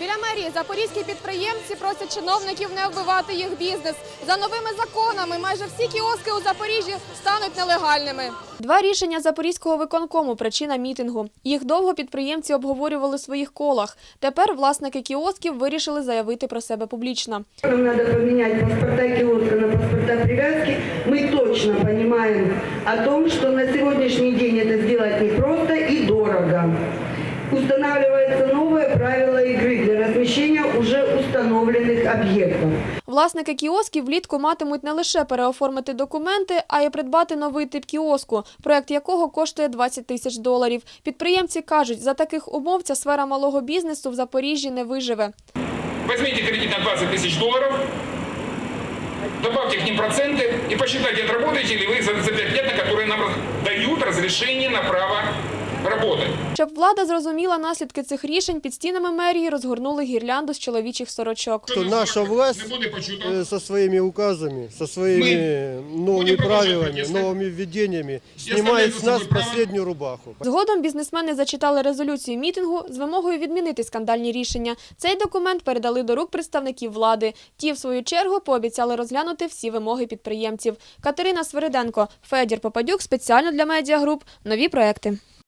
Біля мерії запорізькі підприємці просять чиновників не вбивати їх бізнес. За новими законами майже всі кіоски у Запоріжжі стануть нелегальними. Два рішення Запорізького виконкому – причина мітингу. Їх довго підприємці обговорювали в своїх колах. Тепер власники кіосків вирішили заявити про себе публічно. Нам надо поменять паспорта киоска на паспорта привязки. Мы точно понимаем о том, что на сегодняшний день это сделать непросто и дорого. Устанавливается уже установленных объектов. Власники кіосків влітку матимуть не лише переоформити документи, а й придбати новий тип кіоску, проект якого коштує 20 тисяч доларів. Підприємці кажуть, за таких умов ця сфера малого бізнесу в Запоріжжі не виживе. Возьмите кредит на 20 тысяч долларов, добавьте к ним проценты и посчитайте, отработаете ли вы за, за 5 лет, на которые нам дают разрешение на право работать. Щоб влада зрозуміла наслідки цих рішень, під стінами мерії розгорнули гірлянду з чоловічих сорочок. что наша власть Не буде почуто. э, со своими указами, со своими новыми будем продолжать правилами, протесты. новыми введениями оставляем снимает за с нас собой право. последнюю рубаху. Згодом бізнесмени зачитали резолюцію мітингу з вимогою відмінити скандальні рішення. Цей документ передали до рук представників влади. Ті, в свою чергу, пообіцяли розглянути всі вимоги підприємців. Катерина Свириденко, Федір Попадюк спеціально для медіагруп. Нові проекти.